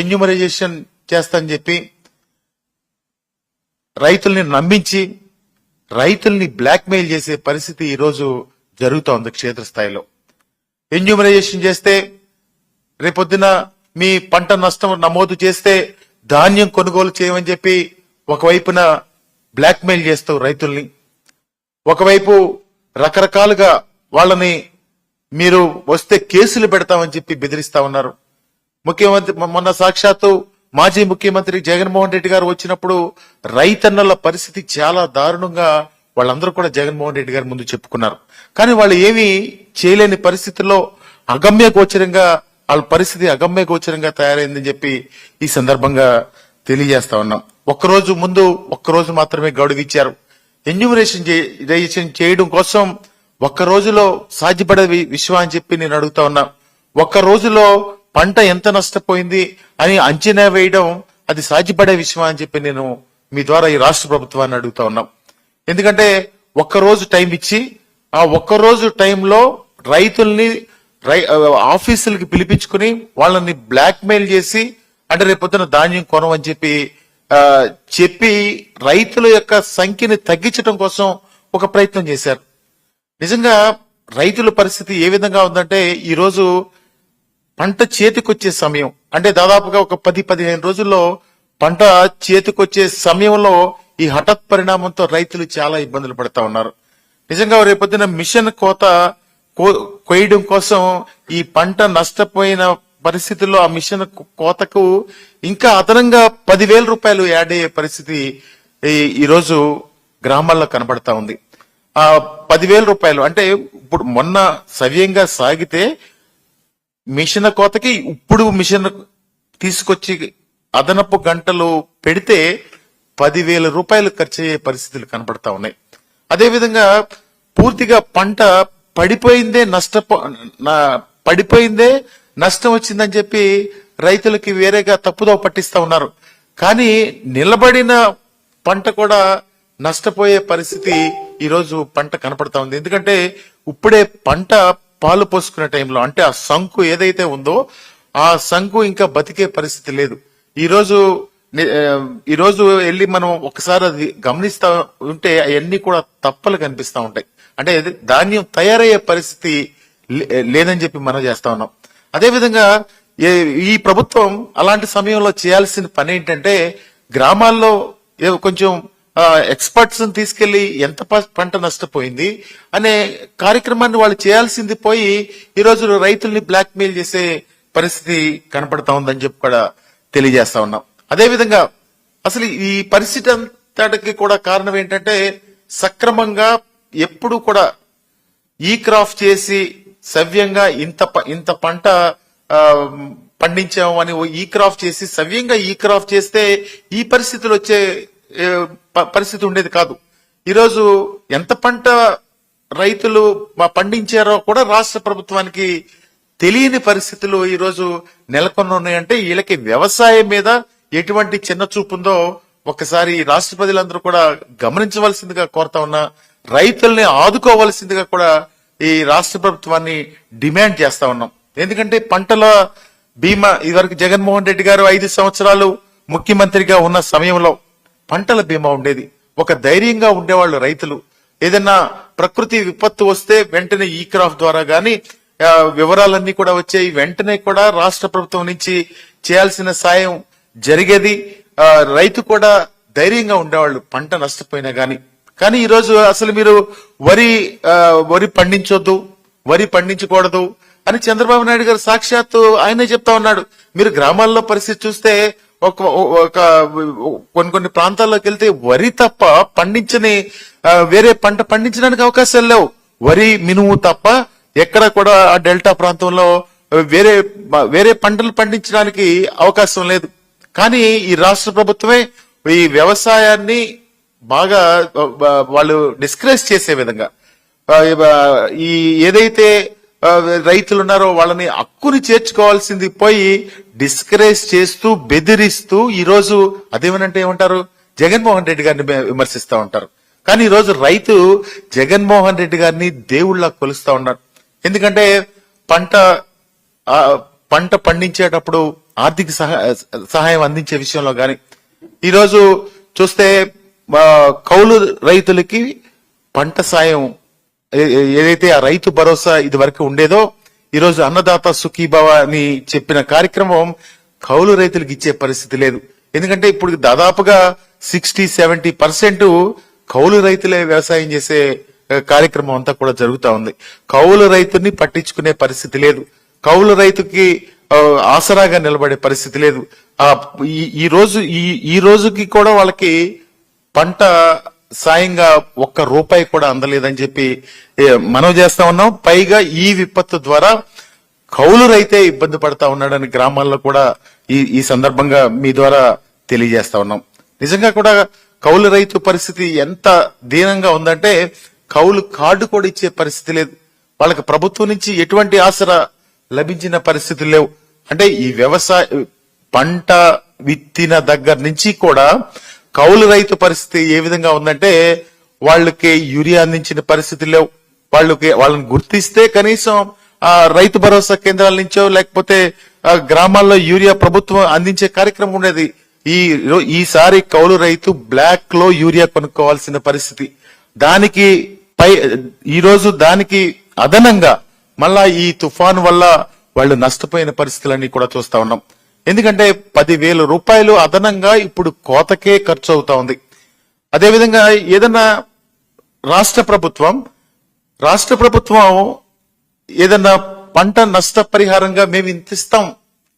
ఎన్యూమరైజేషన్ చేస్తాని చెప్పి రైతుల్ని నమ్మించి రైతుల్ని బ్లాక్మెయిల్ చేసే పరిస్థితి ఈరోజు జరుగుతోంది క్షేత్రస్థాయిలో. ఎన్యూమరైజేషన్ చేస్తే రేపొద్దున మీ పంట నష్టం నమోదు చేస్తే ధాన్యం కొనుగోలు చేయమని చెప్పి ఒకవైపున బ్లాక్మెయిల్ చేస్తావు రైతుల్ని ఒకవైపు రకరకాలుగా వాళ్ళని మీరు వస్తే కేసులు పెడతామని చెప్పి బెదిరిస్తా ఉన్నారు. ముఖ్యమంత్రి మొన్న సాక్షాత్తు మాజీ ముఖ్యమంత్రి జగన్మోహన్ రెడ్డి గారు వచ్చినప్పుడు రైతన్నల పరిస్థితి చాలా దారుణంగా వాళ్ళందరూ కూడా జగన్మోహన్ రెడ్డి గారి ముందు చెప్పుకున్నారు. కానీ వాళ్ళు ఏమీ చేయలేని పరిస్థితుల్లో అగమ్య గోచరంగా వాళ్ళ పరిస్థితి అగమ్య గోచరంగా తయారైందని చెప్పి ఈ సందర్భంగా తెలియజేస్తా ఉన్నాం. ఒక్కరోజు ముందు ఒక్కరోజు మాత్రమే గడువు ఇచ్చారు. ఎన్యూమరేషన్ రిజిస్ట్రేషన్ చేయడం కోసం ఒక్క రోజులో సాధ్యపడే విషయం అని చెప్పి నేను అడుగుతా ఉన్నా. ఒక్క రోజులో పంట ఎంత నష్టపోయింది అని అంచనా వేయడం అది సాధ్యపడే విషయం అని చెప్పి నేను మీ ద్వారా ఈ రాష్ట్ర ప్రభుత్వాన్ని అడుగుతా ఉన్నాం. ఎందుకంటే ఒక్క రోజు టైం ఇచ్చి ఆ ఒక్క రోజు టైంలో రైతుల్ని రై- ఆఫీసులకి పిలిపించుకుని వాళ్ళని బ్లాక్మెయిల్ చేసి అంటే రేపొద్దున ధాన్యం కొనమని చెప్పి చెప్పి రైతుల యొక్క సంఖ్యని తగ్గించడం కోసం ఒక ప్రయత్నం చేశారు. నిజంగా రైతుల పరిస్థితి ఏ విధంగా ఉందంటే ఈరోజు పంట చేతికొచ్చే సమయం. అంటే దాదాపుగా ఒక పది పదిహేను రోజుల్లో పంట చేతికొచ్చే సమయంలో ఈ హఠాత్ పరిణామంతో రైతులు చాలా ఇబ్బందులు పడతా ఉన్నారు. నిజంగా రేపొద్దున మిషన్ కోత కో- కొయ్యడం కోసం ఈ పంట నష్టపోయిన పరిస్థితుల్లో ఆ మిషన్ కోతకు ఇంకా అదనంగా పదివేల రూపాయలు యాడ్ అయ్యే పరిస్థితి ఈ- ఈ రోజు గ్రామాల్లో కనబడతా ఉంది. ఆ పదివేల రూపాయలు అంటే ఇప్పుడు మొన్న సవ్యంగా సాగితే మిషన్ కోతకి ఇప్పుడు మిషన్ తీసుకొచ్చి అదనపు గంటలు పెడితే పదివేల రూపాయలు ఖర్చు అయ్యే పరిస్థితులు కనపడతా ఉన్నాయి. అదేవిధంగా పూర్తిగా పంట పడిపోయిందే నష్టపో నా- పడిపోయిందే నష్టం వచ్చిందని చెప్పి రైతులకి వేరేగా తప్పుదో పట్టిస్తా ఉన్నారు. కానీ నిలబడిన పంట కూడా నష్టపోయే పరిస్థితి ఈరోజు పంట కనపడతా ఉంది. ఎందుకంటే ఇప్పుడే పంట పాలు పోసుకునే టైంలో అంటే ఆ సంకు ఏదైతే ఉందో ఆ సంకు ఇంకా బతికే పరిస్థితి లేదు. ఈరోజు ఈరోజు వెళ్ళి మనం ఒకసారి అది గమనిస్తా ఉంటే అవన్నీ కూడా తప్పలు కనిపిస్తా ఉంటాయి. అంటే ధాన్యం తయారయ్యే పరిస్థితి లే- లేదని చెప్పి మనం చేస్తా ఉన్నాం. అదేవిధంగా ఈ ప్రభుత్వం అలాంటి సమయంలో చేయాల్సిన పని ఏంటంటే గ్రామాల్లో కొంచెం ఎక్స్పర్ట్స్ తీసుకెళ్ళి ఎంత పంట నష్టపోయింది అనే కార్యక్రమాన్ని వాళ్ళు చేయాల్సింది పోయి ఈ రైతుల్ని బ్లాక్ మెయిల్ చేసే పరిస్థితి కనపడతా ఉందని చెప్పి కూడా తెలియజేస్తా ఉన్నాం. అదేవిధంగా అసలు ఈ పరిస్థితి అంతటికి కూడా కారణం ఏంటంటే సక్రమంగా ఎప్పుడు కూడా ఈ క్రాఫ్ చేసి సవ్యంగా ఇంత ఇంత పంట పండించాము అని ఈ క్రాఫ్ చేసి సవ్యంగా ఈ క్రాఫ్ చేస్తే ఈ పరిస్థితులు వచ్చే పరిస్థితి ఉండేది కాదు. ఈరోజు ఎంత పంట రైతులు పండించారో కూడా రాష్ట్ర ప్రభుత్వానికి తెలియని పరిస్థితులు ఈరోజు నెలకొని ఉన్నాయంటే వీళ్ళకి వ్యవసాయం మీద ఎటువంటి చిన్న చూపు ఉందో ఒకసారి రాష్ట్ర ప్రజలందరూ కూడా గమనించవలసిందిగా కోరుతా ఉన్నా రైతుల్ని ఆదుకోవలసిందిగా కూడా ఈ రాష్ట్ర ప్రభుత్వాన్ని డిమాండ్ చేస్తా ఉన్నాం. ఎందుకంటే పంటల బీమా ఇదివరకు జగన్మోహన్ రెడ్డి గారు ఐదు సంవత్సరాలు ముఖ్యమంత్రిగా ఉన్న సమయంలో పంటల బీమా ఉండేది. ఒక ధైర్యంగా ఉండేవాళ్ళు రైతులు. ఏదైనా ప్రకృతి విపత్తు వస్తే వెంటనే ఈ క్రాఫ్ ద్వారా గాని వివరాలన్నీ కూడా వచ్చాయి. వెంటనే కూడా రాష్ట్ర ప్రభుత్వం నుంచి చేయాల్సిన సాయం జరిగేది. రైతు కూడా ధైర్యంగా ఉండేవాళ్ళు పంట నష్టపోయినా గాని. కానీ ఈరోజు అసలు మీరు వరి వరి పండించొద్దు వరి పండించకూడదు అని చంద్రబాబు నాయుడు గారు సాక్షాత్తు ఆయనే చెప్తా ఉన్నాడు. మీరు గ్రామాల్లో పరిస్థితి చూస్తే ఒక ఒక కొన్ని కొన్ని ప్రాంతాల్లోకి వెళ్తే వరి తప్ప పండించని వేరే పంట పండించడానికి అవకాశాలు లేవు. వరి మినుము తప్ప ఎక్కడ కూడా ఆ డెల్టా ప్రాంతంలో వేరే వేరే పంటలు పండించడానికి అవకాశం లేదు. కానీ ఈ రాష్ట్ర ప్రభుత్వమే ఈ వ్యవసాయాన్ని బాగా వాళ్ళు డిస్కరేజ్ చేసే విధంగా ఈ ఏదైతే రైతులు ఉన్నారో వాళ్ళని హక్కుని చేర్చుకోవాల్సింది పోయి డిస్కరేజ్ చేస్తూ బెదిరిస్తూ ఈరోజు అదేమనంటే ఏమంటారు? జగన్మోహన్ రెడ్డి గారిని విమర్శిస్తూ ఉంటారు. కానీ ఈరోజు రైతు జగన్మోహన్ రెడ్డి గారిని దేవుళ్ళ కొలుస్తూ ఉన్నారు. ఎందుకంటే పంట పంట పండించేటప్పుడు ఆర్థిక సహాయం అందించే విషయంలో కానీ ఈరోజు చూస్తే కౌలు రైతులకి పంట సాయం ఏదైతే ఆ రైతు భరోసా ఇది వరకు ఉండేదో ఈరోజు అన్నదాత సుఖీభవ అని చెప్పిన కార్యక్రమం కౌలు రైతులకు ఇచ్చే పరిస్థితి లేదు. ఎందుకంటే ఇప్పుడు దాదాపుగా సిక్స్టీ సెవెంటీ పర్సెంట్ కౌలు రైతులే వ్యవసాయం చేసే కార్యక్రమం అంతా కూడా జరుగుతూ ఉంది. కౌలు రైతుని పట్టించుకునే పరిస్థితి లేదు. కౌలు రైతుకి ఆసరాగా నిలబడే పరిస్థితి లేదు. ఆ ఈ- ఈ రోజు ఈ ఈ రోజుకి కూడా వాళ్ళకి పంట సాయంగా ఒక్క రూపాయి కూడా అందలేదని చెప్పి మనం చేస్తా ఉన్నాం. పైగా ఈ విపత్తు ద్వారా కౌలు రైతే ఇబ్బంది పడతా ఉన్నాడని గ్రామాల్లో కూడా ఈ ఈ సందర్భంగా మీ ద్వారా తెలియజేస్తా ఉన్నాం. నిజంగా కూడా కౌలు రైతు పరిస్థితి ఎంత దీనంగా ఉందంటే కౌలు కార్డు కూడా ఇచ్చే పరిస్థితి లేదు. వాళ్ళకి ప్రభుత్వం నుంచి ఎటువంటి ఆసరా లభించిన పరిస్థితులు లేవు. అంటే ఈ వ్యవసాయ పంట విత్తిన దగ్గర నుంచి కూడా కౌలు రైతు పరిస్థితి ఏ విధంగా ఉందంటే వాళ్ళకి యూరియా అందించిన పరిస్థితి లేవు. వాళ్ళకి వాళ్ళని గుర్తిస్తే కనీసం ఆ రైతు భరోసా కేంద్రాల నుంచో లేకపోతే గ్రామాల్లో యూరియా ప్రభుత్వం అందించే కార్యక్రమం ఉండేది. ఈ ఈసారి కౌలు రైతు బ్లాక్లో యూరియా కొనుక్కోవాల్సిన పరిస్థితి. దానికి పై ఈరోజు దానికి అదనంగా మళ్ళా ఈ తుఫాను వల్ల వాళ్ళు నష్టపోయిన పరిస్థితులన్నీ కూడా చూస్తా ఉన్నాం. ఎందుకంటే పదివేల రూపాయలు అదనంగా ఇప్పుడు కోతకే ఖర్చు అవుతా ఉంది. అదేవిధంగా ఏదన్నా రాష్ట్ర ప్రభుత్వం రాష్ట్ర ప్రభుత్వం ఏదన్నా పంట నష్ట పరిహారంగా మేము ఇంత ఇస్తాం.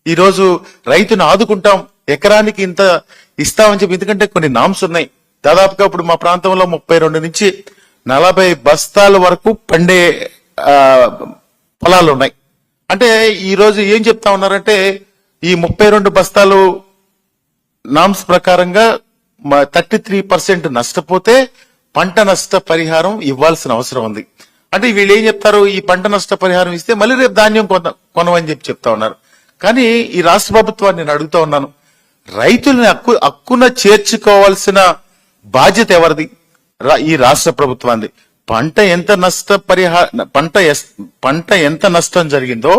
ఈరోజు రైతును ఆదుకుంటాం. ఎకరానికి ఇంత ఇస్తామని చెప్పి ఎందుకంటే కొన్ని నామ్స్ ఉన్నాయి. దాదాపుగా ఇప్పుడు మా ప్రాంతంలో ముప్పై రెండు నుంచి నలభై బస్తాల వరకు పండే పొలాలు ఉన్నాయి. అంటే ఈరోజు ఏం చెప్తా ఉన్నారంటే ఈ ముప్పై రెండు బస్తాలు నామ్స్ ప్రకారంగా థర్టీ త్రీ పర్సెంట్ నష్టపోతే పంట నష్ట పరిహారం ఇవ్వాల్సిన అవసరం ఉంది. అంటే వీళ్ళు ఏం చెప్తారు? ఈ పంట నష్ట పరిహారం ఇస్తే మళ్ళీ రేపు ధాన్యం కొన కొనమని చెప్పి చెప్తా ఉన్నారు. కానీ ఈ రాష్ట్ర ప్రభుత్వాన్ని నేను అడుగుతా ఉన్నాను. రైతుల్ని హక్కు హక్కున చేర్చుకోవాల్సిన బాధ్యత ఎవరిది? రా- ఈ రాష్ట్ర ప్రభుత్వాన్ని పంట ఎంత నష్ట పరిహార పంట పంట ఎంత నష్టం జరిగిందో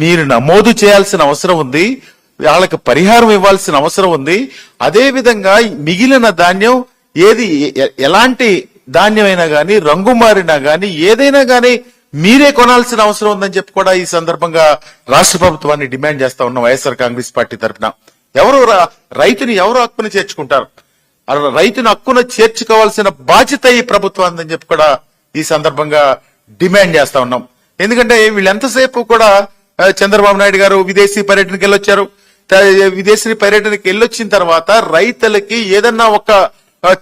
మీరు నమోదు చేయాల్సిన అవసరం ఉంది వాళ్ళకి పరిహారం ఇవ్వాల్సిన అవసరం ఉంది. అదే విధంగా మిగిలిన ధాన్యం ఏది ఎలాంటి ధాన్యమైనా గాని రంగు మారినా గాని ఏదైనా గాని మీరే కొనాల్సిన అవసరం ఉందని చెప్పి కూడా ఈ సందర్భంగా రాష్ట్ర ప్రభుత్వాన్ని డిమాండ్ చేస్తా ఉన్న వైఎస్ఆర్ కాంగ్రెస్ పార్టీ తరఫున ఎవరు రైతుని ఎవరు హక్కుని చేర్చుకుంటారు? రైతును హక్కున చేర్చుకోవాల్సిన బాధ్యత ఈ ప్రభుత్వం అని చెప్పి కూడా ఈ సందర్భంగా డిమాండ్ చేస్తా ఉన్నాం. ఎందుకంటే వీళ్ళెంతసేపు కూడా చంద్రబాబు నాయుడు గారు విదేశీ పర్యటనకి వెళ్ళొచ్చారు. విదేశీ పర్యటనకి వెళ్ళొచ్చిన తర్వాత రైతులకి ఏదన్నా ఒక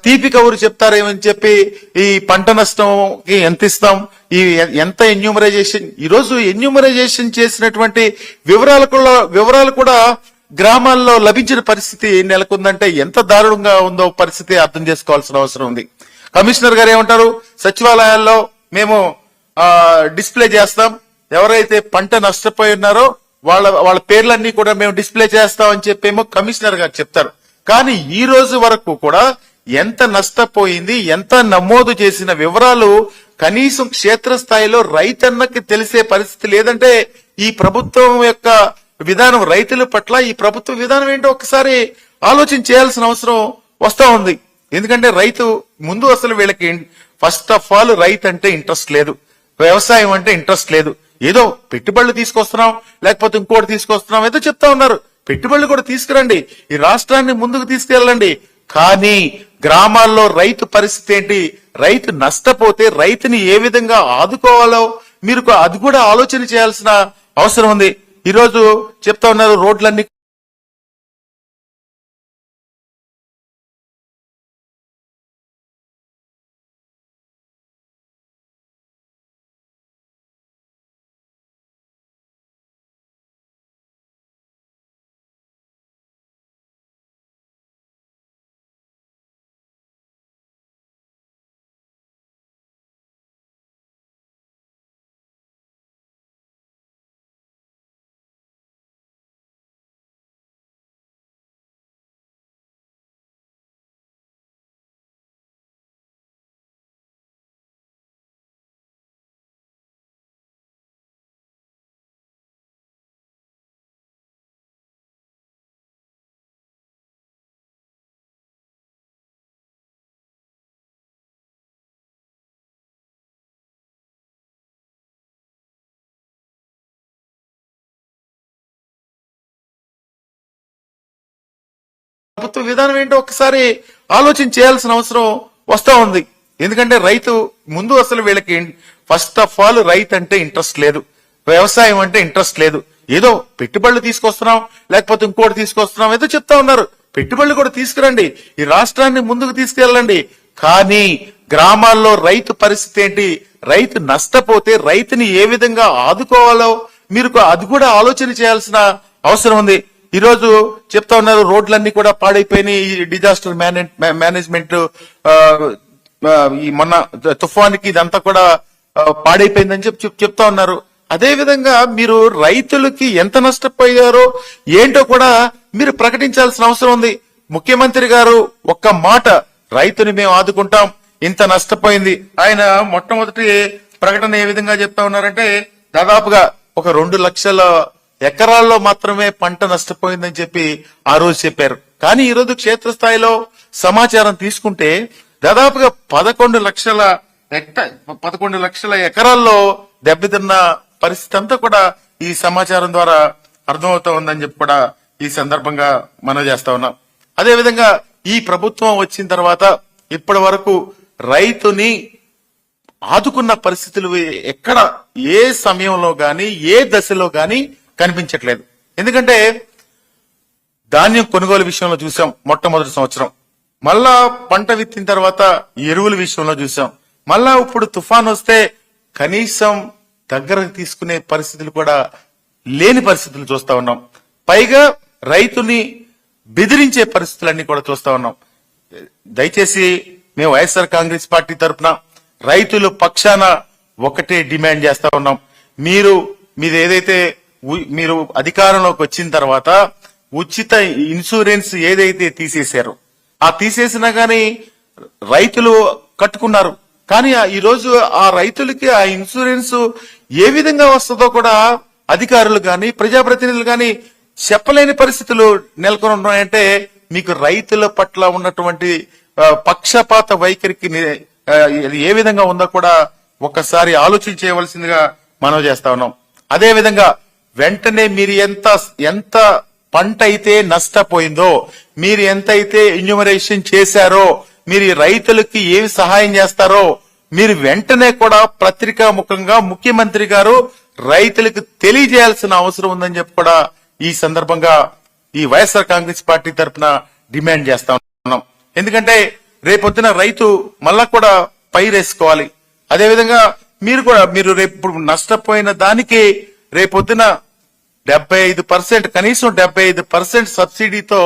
తీపి కబురు చెప్తారేమని చెప్పి ఈ పంట నష్టంకి ఎంత ఇస్తాం? ఈ ఎంత ఎన్యూమరైజేషన్? ఈరోజు ఎన్యూమరైజేషన్ చేసినటువంటి వివరాలు కూడా వివరాలు కూడా గ్రామాల్లో లభించిన పరిస్థితి నెలకొందంటే ఎంత దారుణంగా ఉందో పరిస్థితి అర్థం చేసుకోవాల్సిన అవసరం ఉంది. కమిషనర్ గారు ఏమంటారు? సచివాలయాల్లో మేము డిస్ప్లే చేస్తాం. ఎవరైతే పంట నష్టపోయి ఉన్నారో వాళ్ళ వాళ్ళ పేర్లన్నీ కూడా మేము డిస్ప్లే చేస్తామని చెప్పేమో కమిషనర్ గారు చెప్తారు. కానీ ఈ రోజు వరకు కూడా ఎంత నష్టపోయింది ఎంత నమోదు చేసిన వివరాలు కనీసం క్షేత్రస్థాయిలో రైతన్నకి తెలిసే పరిస్థితి లేదంటే ఈ ప్రభుత్వం యొక్క విధానం రైతుల పట్ల ఈ ప్రభుత్వ విధానం ఏంటో ఒకసారి ఆలోచన చేయాల్సిన అవసరం వస్తా ఉంది. ఎందుకంటే రైతు ముందు అసలు వీళ్ళకి ఫస్ట్ ఆఫ్ ఆల్ రైతు అంటే ఇంట్రెస్ట్ లేదు. వ్యవసాయం అంటే ఇంట్రెస్ట్ లేదు. ఏదో పెట్టుబడులు తీసుకొస్తున్నాం లేకపోతే ఇంకోటి తీసుకొస్తున్నాం ఏదో చెప్తా ఉన్నారు. పెట్టుబడులు కూడా తీసుకురండి. ఈ రాష్ట్రాన్ని ముందుకు తీసుకెళ్ళండి. కానీ గ్రామాల్లో రైతు పరిస్థితి ఏంటి? రైతు నష్టపోతే రైతుని ఏ విధంగా ఆదుకోవాలో మీరు అది కూడా ఆలోచన చేయాల్సిన అవసరం ఉంది. ఈ రోజు చెప్తా ఉన్నారు రోడ్లన్నీ ప్రభుత్వ విధానం ఏంటో ఒకసారి ఆలోచన చేయాల్సిన అవసరం వస్తా ఉంది. ఎందుకంటే రైతు ముందు అసలు వీళ్ళకి ఫస్ట్ ఆఫ్ ఆల్ రైతు అంటే ఇంట్రెస్ట్ లేదు. వ్యవసాయం అంటే ఇంట్రెస్ట్ లేదు. ఏదో పెట్టుబడులు తీసుకొస్తున్నాం లేకపోతే ఇంకోటి తీసుకొస్తున్నాం ఏదో చెప్తా ఉన్నారు. పెట్టుబడులు కూడా తీసుకురండి. ఈ రాష్ట్రాన్ని ముందుకు తీసుకెళ్ళండి. కానీ గ్రామాల్లో రైతు పరిస్థితి ఏంటి? రైతు నష్టపోతే రైతుని ఏ విధంగా ఆదుకోవాలో మీరు అది కూడా ఆలోచన చేయాల్సిన అవసరం ఉంది. ఈరోజు చెప్తా ఉన్నారు రోడ్లన్నీ కూడా పాడైపోయినాయి. ఈ డిజాస్టర్ మేనేజ్మెంట్ ఈ మొన్న తుఫానికి ఇదంతా కూడా పాడైపోయిందని చెప్పి చెప్- చెప్తా ఉన్నారు. అదే విధంగా మీరు రైతులకి ఎంత నష్టపోయారో ఏంటో కూడా మీరు ప్రకటించాల్సిన అవసరం ఉంది. ముఖ్యమంత్రి గారు ఒక్క మాట రైతుని మేము ఆదుకుంటాం ఇంత నష్టపోయింది. ఆయన మొట్టమొదటి ప్రకటన ఏ విధంగా చెప్తా ఉన్నారంటే దాదాపుగా ఒక రెండు లక్షల ఎకరాల్లో మాత్రమే పంట నష్టపోయిందని చెప్పి ఆ రోజు చెప్పారు. కానీ ఈరోజు క్షేత్రస్థాయిలో సమాచారం తీసుకుంటే దాదాపుగా పదకొండు లక్షల హెక్ట పదకొండు లక్షల ఎకరాల్లో దెబ్బతిన్న పరిస్థితి అంతా కూడా ఈ సమాచారం ద్వారా అర్థమవుతా ఉందని చెప్పి కూడా ఈ సందర్భంగా మనం చేస్తా ఉన్నాం. అదేవిధంగా ఈ ప్రభుత్వం వచ్చిన తర్వాత ఇప్పటి వరకు రైతుని ఆదుకున్న పరిస్థితులు ఎక్కడ ఏ సమయంలో గాని ఏ దశలో గాని కనిపించట్లేదు. ఎందుకంటే ధాన్యం కొనుగోలు విషయంలో చూసాం మొట్టమొదటి సంవత్సరం. మళ్ళా పంట విత్తిన తర్వాత ఎరువుల విషయంలో చూసాం. మళ్ళా ఇప్పుడు తుఫాన్ వస్తే కనీసం దగ్గరకు తీసుకునే పరిస్థితులు కూడా లేని పరిస్థితులు చూస్తా ఉన్నాం. పైగా రైతుని బెదిరించే పరిస్థితులన్నీ కూడా చూస్తా ఉన్నాం. దయచేసి మేము వైఎస్ఆర్ కాంగ్రెస్ పార్టీ తరఫున రైతులు పక్షాన ఒకటే డిమాండ్ చేస్తా ఉన్నాం. మీరు మీరు ఏదైతే మీరు అధికారంలోకి వచ్చిన తర్వాత ఉచిత ఇన్సూరెన్స్ ఏదైతే తీసేశారో ఆ తీసేసినా గాని రైతులు కట్టుకున్నారు. కానీ ఈ రోజు ఆ రైతులకి ఆ ఇన్సూరెన్స్ ఏ విధంగా వస్తుందో కూడా అధికారులు గాని ప్రజాప్రతినిధులు గాని చెప్పలేని పరిస్థితులు నెలకొని ఉన్నాయంటే మీకు రైతుల పట్ల ఉన్నటువంటి పక్షపాత వైఖరికి ఏ విధంగా ఉందో కూడా ఒక్కసారి ఆలోచన చేయవలసిందిగా మనం చేస్తా ఉన్నాం. అదే విధంగా వెంటనే మీరు ఎంత ఎంత పంట అయితే నష్టపోయిందో మీరు ఎంత అయితే ఇన్యూమరేషన్ చేశారో మీరు రైతులకి ఏమి సహాయం చేస్తారో మీరు వెంటనే కూడా పత్రికా ముఖంగా ముఖ్యమంత్రి గారు రైతులకు తెలియజేయాల్సిన అవసరం ఉందని చెప్పి కూడా ఈ సందర్భంగా ఈ వైఎస్ఆర్ కాంగ్రెస్ పార్టీ తరఫున డిమాండ్ చేస్తా ఉన్నాం. ఎందుకంటే రేపొద్దున రైతు మళ్ళా కూడా పైరేసుకోవాలి అదేవిధంగా మీరు కూడా మీరు రేపు నష్టపోయిన దానికి రేపొద్దున డెబ్బై ఐదు పర్సెంట్ కనీసం డెబ్బై ఐదు పర్సెంట్ సబ్సిడీతో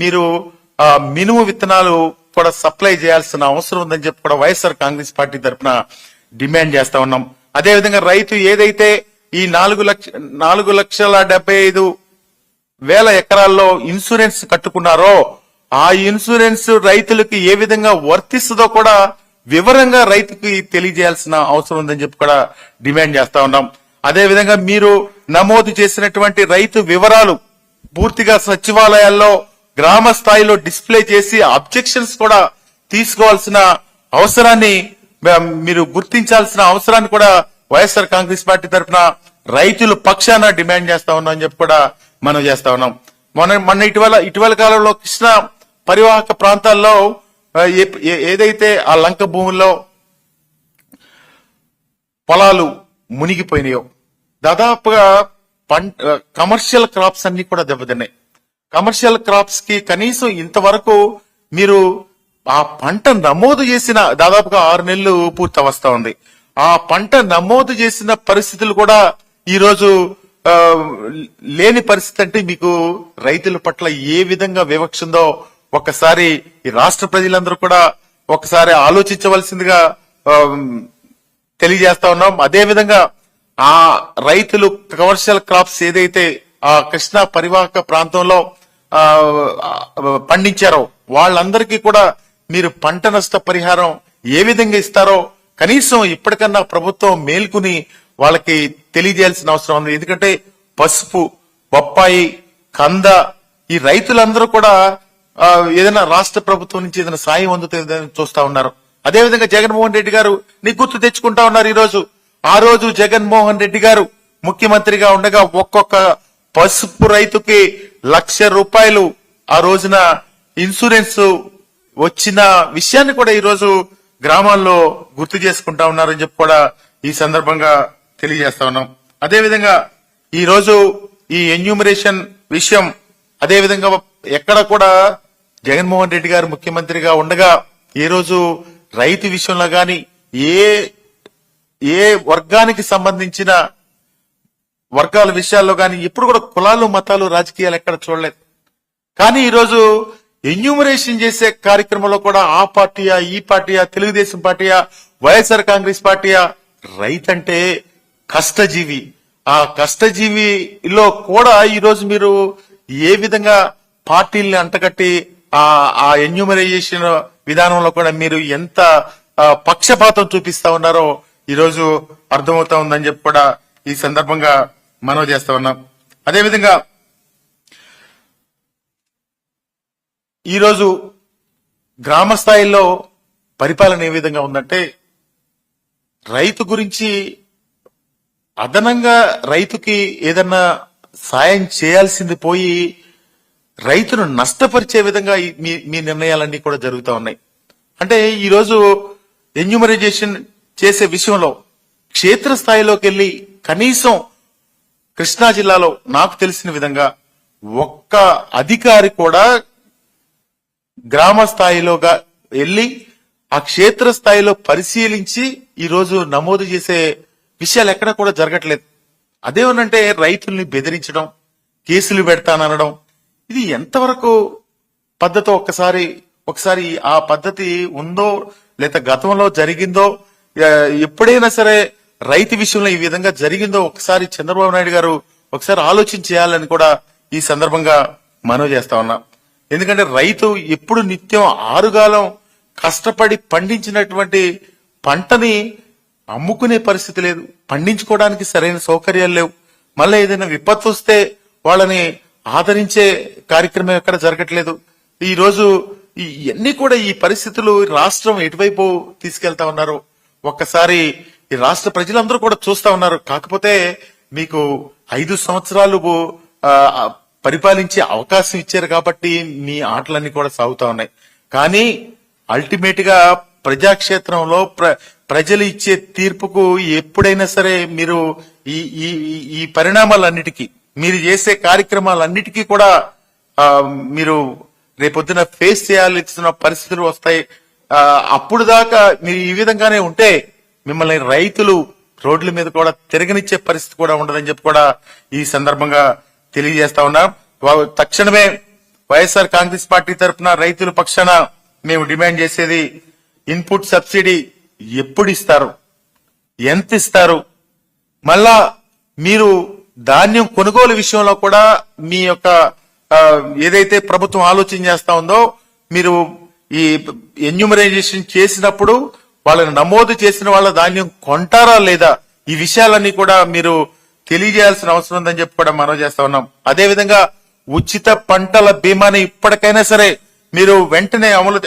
మీరు మినుము విత్తనాలు కూడా సప్లై చేయాల్సిన అవసరం ఉందని చెప్పి కూడా వైఎస్ఆర్ కాంగ్రెస్ పార్టీ తరఫున డిమాండ్ చేస్తా ఉన్నాం. అదేవిధంగా రైతు ఏదైతే ఈ నాలుగు లక్ష నాలుగు లక్షల డెబ్బై ఐదు వేల ఎకరాల్లో ఇన్సూరెన్స్ కట్టుకున్నారో ఆ ఇన్సూరెన్స్ రైతులకు ఏ విధంగా వర్తిస్తుందో కూడా వివరంగా రైతుకి తెలియజేయాల్సిన అవసరం ఉందని చెప్పి కూడా డిమాండ్ చేస్తా ఉన్నాం. అదేవిధంగా మీరు నమోదు చేసినటువంటి రైతు వివరాలు పూర్తిగా సచివాలయాల్లో గ్రామ స్థాయిలో డిస్ప్లే చేసి అబ్జెక్షన్స్ కూడా తీసుకోవాల్సిన అవసరాన్ని మీరు గుర్తించాల్సిన అవసరాన్ని కూడా వైఎస్ఆర్ కాంగ్రెస్ పార్టీ తరఫున రైతులు పక్షాన డిమాండ్ చేస్తా ఉన్నాం అని చెప్పి కూడా మనం చేస్తా ఉన్నాం. మొన్న మొన్న ఇటీవల ఇటీవల కాలంలో కృష్ణ పరివాహక ప్రాంతాల్లో ఏ- ఏ- ఏదైతే ఆ లంక భూముల్లో పొలాలు మునిగిపోయినాయో. దాదాపుగా పంట కమర్షియల్ క్రాప్స్ అన్ని కూడా దెబ్బతిన్నాయి. కమర్షియల్ క్రాప్స్కి కనీసం ఇంతవరకు మీరు ఆ పంట నమోదు చేసిన దాదాపుగా ఆరు నెలలు పూర్తి వస్తా ఉంది. ఆ పంట నమోదు చేసిన పరిస్థితులు కూడా ఈరోజు లేని పరిస్థితి అంటే మీకు రైతుల పట్ల ఏ విధంగా వివక్ష ఉందో ఒక్కసారి ఈ రాష్ట్ర ప్రజలందరూ కూడా ఒకసారి ఆలోచించవలసిందిగా తెలియజేస్తా ఉన్నాం. అదే విధంగా ఆ రైతులు కమర్షియల్ క్రాప్స్ ఏదైతే ఆ కృష్ణా పరివాహక ప్రాంతంలో ఆ, పండించారో వాళ్ళందరికీ కూడా మీరు పంట నష్ట పరిహారం ఏ విధంగా ఇస్తారో కనీసం ఇప్పటికన్నా ప్రభుత్వం మేల్కొని వాళ్ళకి తెలియజేయాల్సిన అవసరం ఉంది. ఎందుకంటే పసుపు బొప్పాయి కంద ఈ రైతులందరూ కూడా ఏదైనా రాష్ట్ర ప్రభుత్వం నుంచి ఏదైనా సాయం అందుతుందని చూస్తా ఉన్నారు. అదేవిధంగా జగన్మోహన్ రెడ్డి గారు నీ గుర్తు తెచ్చుకుంటా ఉన్నారు ఈరోజు. ఆ రోజు జగన్మోహన్ రెడ్డి గారు ముఖ్యమంత్రిగా ఉండగా ఒక్కొక్క పసుపు రైతుకి లక్ష రూపాయలు ఆ రోజున ఇన్సూరెన్స్ వచ్చిన విషయాన్ని కూడా ఈరోజు గ్రామాల్లో గుర్తు చేసుకుంటా ఉన్నారని చెప్పి కూడా ఈ సందర్భంగా తెలియజేస్తా ఉన్నాం. అదేవిధంగా ఈరోజు ఈ ఎన్యూమరేషన్ విషయం అదేవిధంగా ఎక్కడ కూడా జగన్మోహన్ రెడ్డి గారు ముఖ్యమంత్రిగా ఉండగా ఈరోజు రైతు విషయంలో గాని ఏ ఏ వర్గానికి సంబంధించిన వర్గాల విషయాల్లో గాని ఎప్పుడు కూడా కులాలు మతాలు రాజకీయాలు ఎక్కడ చూడలేదు. కానీ ఈరోజు ఎన్యూమరేషన్ చేసే కార్యక్రమంలో కూడా ఆ పార్టీయా ఈ పార్టీయా తెలుగుదేశం పార్టీయా వైఎస్ఆర్ కాంగ్రెస్ పార్టీయా రైతంటే కష్టజీవి. ఆ కష్టజీవిలో కూడా ఈరోజు మీరు ఏ విధంగా పార్టీల్ని అంటగట్టి ఆ ఆ ఎన్యూమరైజేషన్ విధానంలో కూడా మీరు ఎంత పక్షపాతం చూపిస్తా ఉన్నారో ఈరోజు అర్థమవుతా ఉందని చెప్పి కూడా ఈ సందర్భంగా మనవి చేస్తా ఉన్నాం. అదేవిధంగా ఈరోజు గ్రామ స్థాయిలో పరిపాలన ఏ విధంగా ఉందంటే రైతు గురించి అదనంగా రైతుకి ఏదన్నా సాయం చేయాల్సింది పోయి రైతును నష్టపరిచే విధంగా మీ మీ నిర్ణయాలన్నీ కూడా జరుగుతూ ఉన్నాయి. అంటే ఈరోజు ఎన్యూమరైజేషన్ చేసే విషయంలో క్షేత్రస్థాయిలోకి వెళ్ళి కనీసం కృష్ణా జిల్లాలో నాకు తెలిసిన విధంగా ఒక్క అధికారి కూడా గ్రామ స్థాయిలోగా వెళ్ళి ఆ క్షేత్ర స్థాయిలో పరిశీలించి ఈరోజు నమోదు చేసే విషయాలు ఎక్కడ కూడా జరగట్లేదు. అదేమనంటే రైతుల్ని బెదిరించడం కేసులు పెడతాననడం ఇది ఎంతవరకు పద్ధతి ఒక్కసారి ఒకసారి ఆ పద్ధతి ఉందో లేదా గతంలో జరిగిందో ఎప్పుడైనా సరే రైతు విషయంలో ఈ విధంగా జరిగిందో ఒకసారి చంద్రబాబు నాయుడు గారు ఒకసారి ఆలోచన చేయాలని కూడా ఈ సందర్భంగా మనవి చేస్తా ఉన్నా. ఎందుకంటే రైతు ఎప్పుడు నిత్యం ఆరుగాలం కష్టపడి పండించినటువంటి పంటని అమ్ముకునే పరిస్థితి లేదు. పండించుకోవడానికి సరైన సౌకర్యాలు లేవు. మళ్ళీ ఏదైనా విపత్తు వస్తే వాళ్ళని ఆదరించే కార్యక్రమం ఎక్కడ జరగట్లేదు. ఈ రోజు ఇవన్నీ కూడా ఈ పరిస్థితులు రాష్ట్రం ఎటువైపు తీసుకెళ్తా ఉన్నారు ఒక్కసారి ఈ రాష్ట్ర ప్రజలందరూ కూడా చూస్తా ఉన్నారు. కాకపోతే మీకు ఐదు సంవత్సరాలు పరిపాలించే అవకాశం ఇచ్చారు కాబట్టి మీ ఆటలన్నీ కూడా సాగుతా ఉన్నాయి. కానీ అల్టిమేట్గా ప్రజాక్షేత్రంలో ప్ర ప్రజలు ఇచ్చే తీర్పుకు ఎప్పుడైనా సరే మీరు ఈ ఈ- ఈ పరిణామాలన్నిటికీ మీరు చేసే కార్యక్రమాలన్నిటికీ కూడా మీరు రేపొద్దున ఫేస్ చేయాల్సిన పరిస్థితులు వస్తాయి. అప్పుడు దాకా మీరు ఈ విధంగానే ఉంటే మిమ్మల్ని రైతులు రోడ్ల మీద కూడా తిరగనిచ్చే పరిస్థితి కూడా ఉండదని చెప్పి కూడా ఈ సందర్భంగా తెలియజేస్తా ఉన్నా. వా- తక్షణమే వైఎస్ఆర్ కాంగ్రెస్ పార్టీ తరఫున రైతుల పక్షాన మేము డిమాండ్ చేసేది ఇన్పుట్ సబ్సిడీ ఎప్పుడు ఇస్తారు? ఎంత ఇస్తారు? మళ్ళా మీరు ధాన్యం కొనుగోలు విషయంలో కూడా మీ యొక్క ఏదైతే ప్రభుత్వం ఆలోచన చేస్తా ఉందో మీరు ఈ ఎన్యూమరైజేషన్ చేసినప్పుడు వాళ్ళని నమోదు చేసిన వాళ్ళ ధాన్యం కొంటారా లేదా? ఈ విషయాలన్నీ కూడా మీరు తెలియజేయాల్సిన అవసరం ఉందని చెప్పి కూడా మనం చేస్తా ఉన్నాం. అదే విధంగా ఉచిత పంటల బీమాని ఇప్పటికైనా సరే మీరు వెంటనే అమలు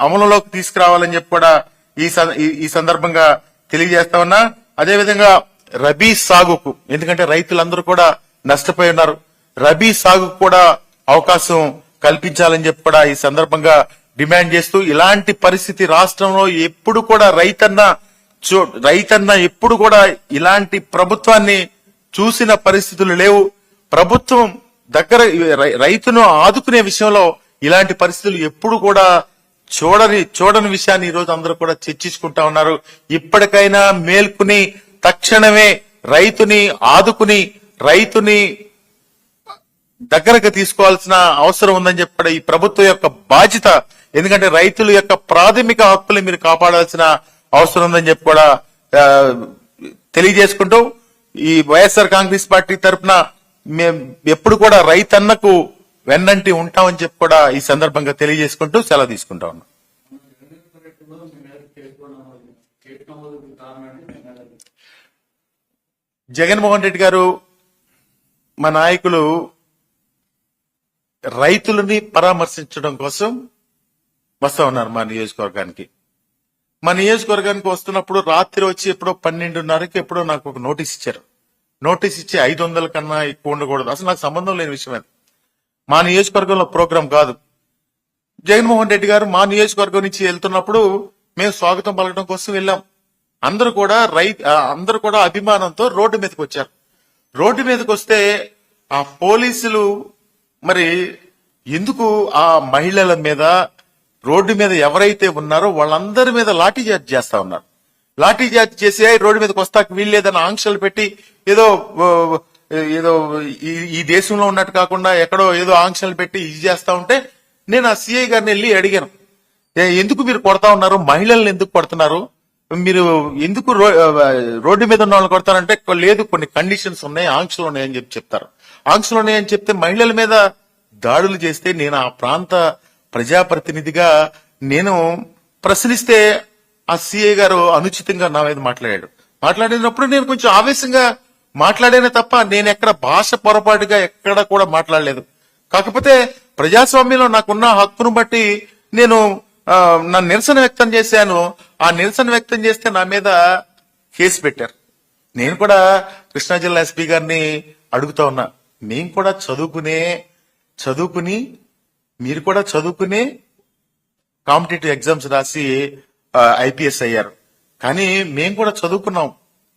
అమలులోకి తీసుకురావాలని చెప్పి కూడా ఈ ఈ- ఈ సందర్భంగా తెలియజేస్తా ఉన్నా. అదేవిధంగా రబీ సాగుకు ఎందుకంటే రైతులందరూ కూడా నష్టపోయి ఉన్నారు. రబీ సాగుకు కూడా అవకాశం కల్పించాలని చెప్పి కూడా ఈ సందర్భంగా డిమాండ్ చేస్తూ ఇలాంటి పరిస్థితి రాష్ట్రంలో ఎప్పుడు కూడా రైతన్న చూ- రైతన్న ఎప్పుడు కూడా ఇలాంటి ప్రభుత్వాన్ని చూసిన పరిస్థితులు లేవు. ప్రభుత్వం దగ్గర రై- రైతును ఆదుకునే విషయంలో ఇలాంటి పరిస్థితులు ఎప్పుడు కూడా చూడని చూడని విషయాన్ని ఈ రోజు అందరూ కూడా చర్చించుకుంటా ఉన్నారు. ఇప్పటికైనా మేల్కుని తక్షణమే రైతుని ఆదుకుని రైతుని దగ్గరకు తీసుకోవాల్సిన అవసరం ఉందని చెప్పి ఈ ప్రభుత్వం యొక్క బాధ్యత. ఎందుకంటే రైతుల యొక్క ప్రాథమిక హక్కులు మీరు కాపాడాల్సిన అవసరం ఉందని చెప్పి కూడా తెలియజేసుకుంటూ ఈ వైఎస్ఆర్ కాంగ్రెస్ పార్టీ తరఫున మేము ఎప్పుడు కూడా రైతన్నకు వెన్నంటి ఉంటామని చెప్పి కూడా ఈ సందర్భంగా తెలియజేసుకుంటూ సెలవు తీసుకుంటా ఉన్నాం. జగన్మోహన్ రెడ్డి గారు మా నాయకులు రైతులని పరామర్శించడం కోసం వస్తా ఉన్నారు మా నియోజకవర్గానికి. మా నియోజకవర్గానికి వస్తున్నప్పుడు రాత్రి వచ్చి ఎప్పుడో పన్నెండున్నరకి ఎప్పుడో నాకు ఒక నోటీస్ ఇచ్చారు. నోటీస్ ఇచ్చి ఐదు వందల కన్నా ఎక్కువ ఉండకూడదు. అసలు నాకు సంబంధం లేని విషయం అది. మా నియోజకవర్గంలో ప్రోగ్రాం కాదు. జగన్మోహన్ రెడ్డి గారు మా నియోజకవర్గం నుంచి వెళ్తున్నప్పుడు మేము స్వాగతం పలకడం కోసం వెళ్ళాం. అందరూ కూడా రై అందరూ కూడా అభిమానంతో రోడ్డు మీదకి వచ్చారు. రోడ్డు మీదకి వస్తే ఆ పోలీసులు మరి ఎందుకు ఆ మహిళల మీద రోడ్డు మీద ఎవరైతే ఉన్నారో వాళ్ళందరి మీద లాఠీ చార్జ్ చేస్తా ఉన్నారు. లాఠీ చార్జ్ చేసి రోడ్డు మీదకి వస్తాక వీల్లేదని ఆంక్షలు పెట్టి ఏదో ఏదో ఈ- ఈ దేశంలో ఉన్నట్టు కాకుండా ఎక్కడో ఏదో ఆంక్షలు పెట్టి ఇది చేస్తా ఉంటే నేను ఆ సిఐ గారిని వెళ్ళి అడిగాను. ఎందుకు మీరు కొడతా ఉన్నారు? మహిళల్ని ఎందుకు కొడుతున్నారు? మీరు ఎందుకు రో- రోడ్డు మీద ఉన్న వాళ్ళు కొడతారంటే లేదు కొన్ని కండిషన్స్ ఉన్నాయి ఆంక్షలు ఉన్నాయని చెప్పి చెప్తారు. ఆంక్షలు ఉన్నాయని చెప్తే మహిళల మీద దాడులు చేస్తే నేను ఆ ప్రాంత ప్రజాప్రతినిధిగా నేను ప్రశ్నిస్తే ఆ సిఏ గారు అనుచితంగా నా మీద మాట్లాడాడు. మాట్లాడినప్పుడు నేను కొంచెం ఆవేశంగా మాట్లాడానే తప్ప నేను ఎక్కడ భాష పొరపాటుగా ఎక్కడ కూడా మాట్లాడలేదు. కాకపోతే ప్రజాస్వామ్యంలో నాకున్న హక్కును బట్టి నేను నా నిరసన వ్యక్తం చేశాను. ఆ నిరసన వ్యక్తం చేస్తే నా మీద కేసు పెట్టారు. నేను కూడా కృష్ణా జిల్లా ఎస్పీ గారిని అడుగుతా ఉన్నా. మేము కూడా చదువుకునే చదువుకుని మీరు కూడా చదువుకునే కాంపిటేటివ్ ఎగ్జామ్స్ రాసి ఐపీఎస్ అయ్యారు. కానీ మేము కూడా చదువుకున్నాం.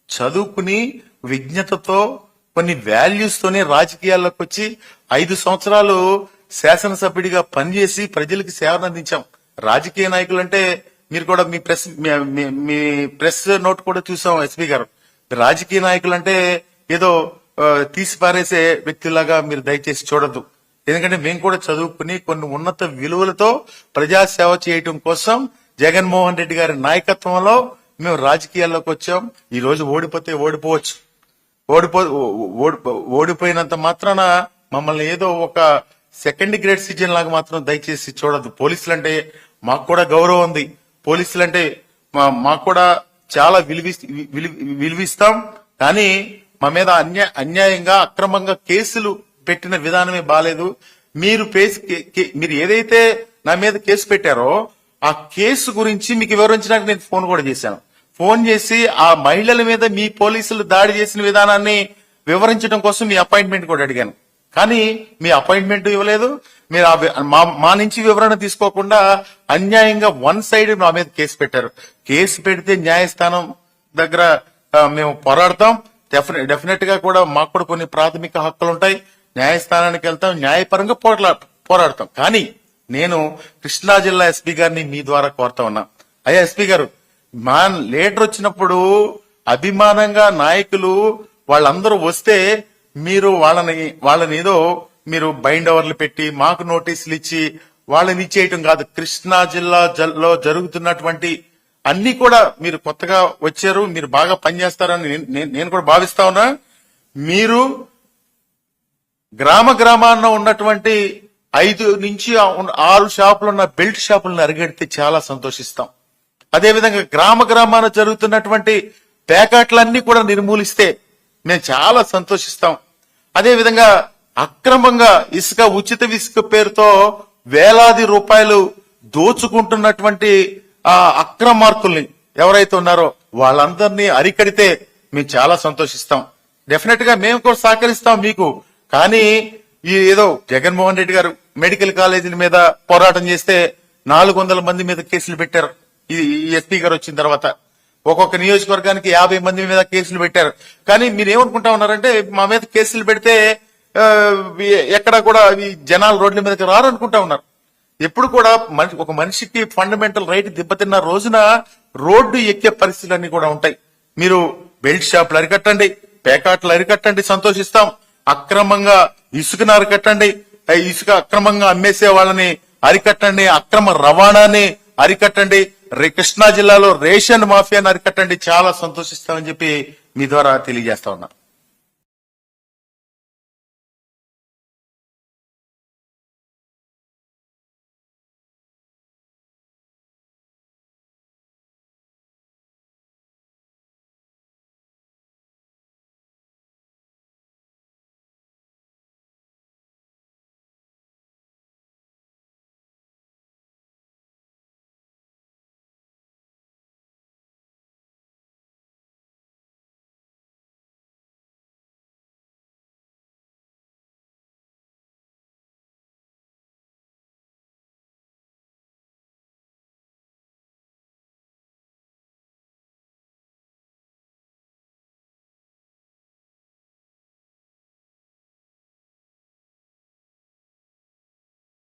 చదువుకుని విజ్ఞతతో కొన్ని వాల్యూస్ తోనే రాజకీయాల్లోకి వచ్చి ఐదు సంవత్సరాలు శాసనసభ్యుడిగా పనిచేసి ప్రజలకు సేవను అందించాం రాజకీయ నాయకులు అంటే మీరు కూడా మీ ప్రెస్ మీ- మీ- ప్రెస్ నోట్ కూడా చూసాం ఎస్పీ గారు. రాజకీయ నాయకులు అంటే ఏదో తీసి పారేసే వ్యక్తులాగా మీరు దయచేసి చూడద్దు. ఎందుకంటే మేము కూడా చదువుకుని కొన్ని ఉన్నత విలువలతో ప్రజాసేవ చేయటం కోసం జగన్మోహన్ రెడ్డి గారి నాయకత్వంలో మేము రాజకీయాల్లోకి వచ్చాం. ఈ రోజు ఓడిపోతే ఓడిపోవచ్చు. ఓడిపో ఓడిపోయినంత మాత్రాన మమ్మల్ని ఏదో ఒక సెకండ్ గ్రేడ్ సిటిజన్ లాగా మాత్రం దయచేసి చూడద్దు. పోలీసులు అంటే మాకు కూడా గౌరవం ఉంది. పోలీసులు అంటే మాకు కూడా చాలా విలువి విలు- విలువిస్తాం. కానీ మా మీద అన్యా అన్యాయంగా అక్రమంగా కేసులు పెట్టిన విధానమే బాలేదు. మీరు మీరు ఏదైతే నా మీద కేసు పెట్టారో ఆ కేసు గురించి మీకు వివరించడానికి నేను ఫోన్ కూడా చేశాను. ఫోన్ చేసి ఆ మహిళల మీద మీ పోలీసులు దాడి చేసిన విధానాన్ని వివరించడం కోసం మీ అపాయింట్మెంట్ కూడా అడిగాను. కానీ మీ అపాయింట్మెంట్ ఇవ్వలేదు. మీరు ఆ మా మా నుంచి వివరణ తీసుకోకుండా అన్యాయంగా వన్ సైడ్ మా మీద కేసు పెట్టారు. కేసు పెడితే న్యాయస్థానం దగ్గర మేము పోరాడతాం. డెఫినెట్ డెఫినెట్గా కూడా మాకు కూడా కొన్ని ప్రాథమిక హక్కులు ఉంటాయి న్యాయస్థానానికి వెళ్తాం. న్యాయపరంగా పోట్లా పోరాడతాం. కానీ నేను కృష్ణా జిల్లా ఎస్పీ గారిని మీ ద్వారా కోరుతా ఉన్నా. అయ్యా ఎస్పీ గారు మా లేటర్ వచ్చినప్పుడు అభిమానంగా నాయకులు వాళ్ళందరూ వస్తే మీరు వాళ్ళని వాళ్ళని ఏదో మీరు బైండ్ ఓవర్లు పెట్టి మాకు నోటీసులు ఇచ్చి వాళ్ళని ఇచ్చేయటం కాదు. కృష్ణా జిల్లా జల్లో జరుగుతున్నటువంటి అన్ని కూడా మీరు కొత్తగా వచ్చారు మీరు బాగా పనిచేస్తారని నేను- నేను- కూడా భావిస్తా ఉన్నా. మీరు గ్రామ గ్రామాల్లో ఉన్నటువంటి ఐదు నుంచి ఆరు షాపులు ఉన్న బెల్ట్ షాపులను అరిగెడితే చాలా సంతోషిస్తాం. అదేవిధంగా గ్రామ గ్రామాన జరుగుతున్నటువంటి ప్యాకెట్లన్నీ కూడా నిర్మూలిస్తే మేము చాలా సంతోషిస్తాం. అదేవిధంగా అక్రమంగా ఇసుక ఉచిత ఇసుక పేరుతో వేలాది రూపాయలు దోచుకుంటున్నటువంటి ఆ అక్రమార్కుల్ని ఎవరైతే ఉన్నారో వాళ్ళందరినీ అరికడితే మేము చాలా సంతోషిస్తాం. డెఫినెట్గా మేము కూడా సహకరిస్తాం మీకు. కానీ ఈ ఏదో జగన్మోహన్ రెడ్డి గారు మెడికల్ కాలేజీల మీద పోరాటం చేస్తే నాలుగు వందల మంది మీద కేసులు పెట్టారు. ఇది ఈ ఎస్పీ గారు వచ్చిన తర్వాత. ఒక్కొక్క నియోజకవర్గానికి యాభై మంది మీద కేసులు పెట్టారు. కానీ మీరు ఏమనుకుంటా ఉన్నారంటే మా మీద కేసులు పెడితే ఎక్కడా కూడా ఈ జనాలు రోడ్ల మీదకి రారనుకుంటా ఉన్నారు. ఎప్పుడు కూడా మనిషి ఒక మనిషికి ఫండమెంటల్ రైట్ దెబ్బతిన్న రోజున రోడ్డు ఎక్కే పరిస్థితులన్నీ కూడా ఉంటాయి. మీరు బెల్ట్ షాపులు అరికట్టండి పేకాట్లు అరికట్టండి సంతోషిస్తాం. అక్రమంగా ఇసుకను అరికట్టండి ఇసుక అక్రమంగా అమ్మేసే వాళ్ళని అరికట్టండి అక్రమ రవాణాని అరికట్టండి. కృష్ణా జిల్లాలో రేషన్ మాఫియాను అరికట్టండి చాలా సంతోషిస్తామని చెప్పి మీ ద్వారా తెలియజేస్తా ఉన్నా.